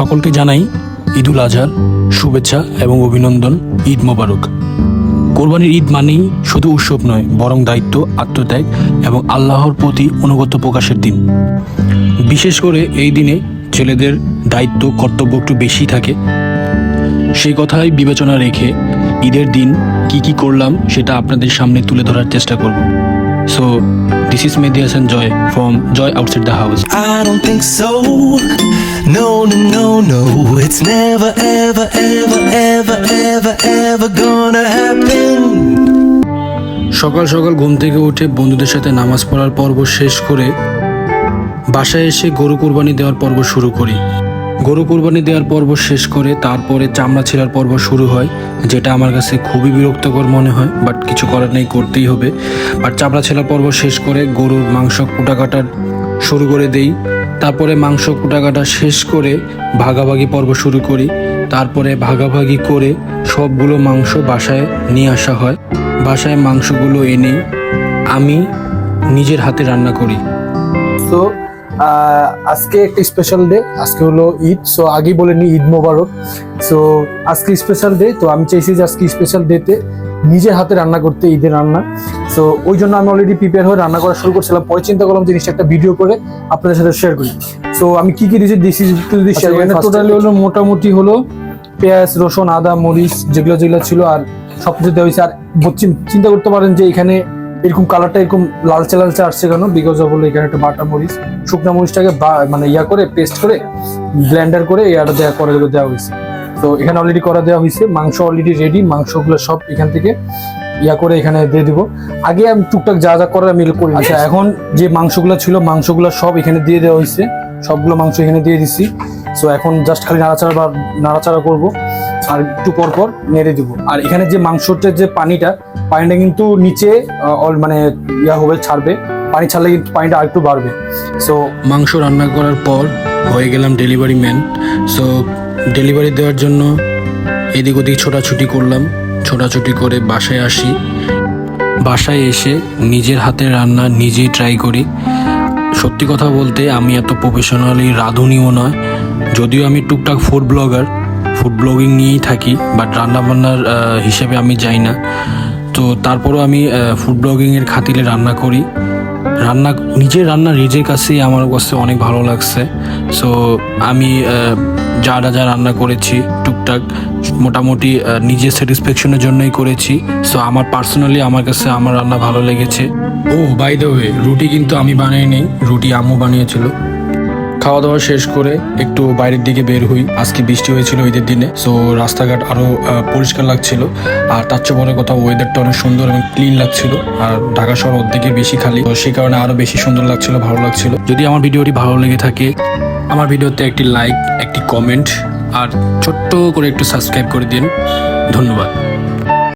সকলকে জানাই ঈদুল আজহার, শুভেচ্ছা এবং অভিনন্দন, ঈদ মোবারক। কোরবানির ঈদ মানেই শুধু উৎসব নয়, বরং দায়িত্ব, আত্মত্যাগ এবং আল্লাহর প্রতি অনুগত প্রকাশের দিন। বিশেষ করে এই দিনে ছেলেদের দায়িত্ব, কর্তব্য একটু বেশি থাকে। সেই কথাই বিবেচনা রেখে ঈদের দিন কি কি করলাম সেটা আপনাদের সামনে তুলে ধরার চেষ্টা করব। So this is Mehedi Hasan Joy from Joy outside the house No, no, no, no. It's never, ever, ever, ever, ever, ever gonna happen. সকাল সকাল ঘুম থেকে উঠে বন্ধুদের সাথে নামাজ পড়ার পর্ব শেষ করে বাসায় এসে গরু কোরবানি দেওয়ার পর্ব শুরু করি গরু কোরবানি দেওয়ার পর্ব শেষ করে তারপরে চামড়া ছেঁড়ার পর্ব শুরু হয় যেটা আমার কাছে খুবই বিরক্তকর মনে হয় বাট কিছু করার নেই করতেই হবে বাট চামড়া ছেঁড়ার পর্ব শেষ করে গরুর মাংস কুটা কাটার শুরু করে দেই তারপরে মাংস কুটা কাটা শেষ করে ভাগাভাগি পর্ব শুরু করি। তারপরে ভাগাভাগি করে সবগুলো মাংস বাসায় নিয়ে আসা হয়। বাসায় মাংসগুলো এনে আমি নিজের হাতে রান্না করি। তো আজকে একটা স্পেশাল ডে আজকে হলো ঈদ সো আগেই বলে নি ঈদ মোবারক। সো আজকে স্পেশাল ডে তো আমি চাইছি যে আজকে স্পেশাল ডেতে নিজের হাতে রান্না করতে ঈদের রান্না। সো ওই জন্য আমি অলরেডি প্রিপেয়ার হয়ে রান্না করা শুরু করছিলাম। পরে চিন্তা করলাম জিনিসটা একটা ভিডিও করে আপনাদের সাথে শেয়ার করি। সো আমি কি কি দিয়েছি দিছি যদি শেয়ার করি টোটালি হলো মোটামুটি হলো পেঁয়াজ রসুন আদা মরিচ যেগুলো যেগুলো ছিল আর সব কিছু দেওয়া হয়েছে। আর বলছি- চিন্তা করতে পারেন যে এখানে এরকম কালারটা এরকম লালচে লালচে আসছে কেন? বিকজ অফ হলো এখানে একটা বাটা মরিচ। শুকনা মরিচটাকে মানে ইয়া করে পেস্ট করে ব্লেন্ডার করে ইয়াটা দেওয়া করে দেওয়া হয়েছে। তো এখানে অলরেডি করা দেওয়া হয়েছে। মাংস অলরেডি রেডি মাংসগুলো সব এখান থেকে ইয়া করে এখানে দিয়ে দিব। আগে আমি টুকটাক যা যা করার আমি করি আচ্ছা। এখন যে মাংসগুলো ছিল মাংসগুলো সব এখানে দিয়ে দেওয়া হয়েছে। সবগুলো মাংস এখানে দিয়ে দিছি। সো এখন জাস্ট খালি নাড়াচাড়া বা নাড়াচাড়া করব। আর একটু পর পর নেড়ে দিব। আর এখানে যে মাংসটার যে পানিটা পানিটা কিন্তু নিচে অল- মানে ইয়া হবে ছাড়বে। পানি ছাড়লে কিন্তু পানিটা আরেকটু বাড়বে। সো মাংস রান্না করার পর হয়ে গেলাম ডেলিভারি ম্যান সো ডেলিভারি দেওয়ার জন্য এদিক ওদিক ছোটাছুটি করলাম। ছোটাছুটি করে বাসায় আসি। বাসায় এসে নিজের হাতে রান্না নিজেই ট্রাই করি। সত্যি কথা বলতে আমি এত প্রফেশনালি রাঁধুনিও নয়। যদিও আমি টুকটাক ফুড ব্লগার ফুড ব্লগিং নিয়েই থাকি বাট রান্নাবান্নার হিসেবে আমি যাই না। তো তারপরও আমি ফুড ব্লগিংয়ের খাতিলে রান্না করি। রান্না, নিজের রান্না নিজের কাছেই আমার কাছে অনেক ভালো লাগছে। সো আমি যা যা রান্না করেছি, টুকটাক মোটামুটি নিজের স্যাটিসফ্যাকশনের জন্যই করেছি। সো আমার পার্সোনালি আমার কাছে আমার রান্না ভালো লেগেছে। ও বাই দ্য ওয়ে রুটি কিন্তু আমি বানাইনি, রুটি আমু বানিয়েছিল। খাওয়া দাওয়া শেষ করে একটু বাইরের দিকে বের হই। আজকে বৃষ্টি হয়েছিল ঈদের দিনে সো রাস্তাঘাট আরও পরিষ্কার লাগছিল। আর তার চেয়ে বড় কথা ওয়েদারটা অনেক সুন্দর এবং ক্লিন লাগছিল। আর ঢাকা শহর অর্ধেকের বেশি খালি, তো সেই কারণে আরও বেশি সুন্দর লাগছিল, ভালো লাগছিল। যদি আমার ভিডিওটি ভালো লেগে থাকে, আমার ভিডিওতে একটি লাইক একটি কমেন্ট আর ছোট্ট করে একটু সাবস্ক্রাইব করে দিন। ধন্যবাদ।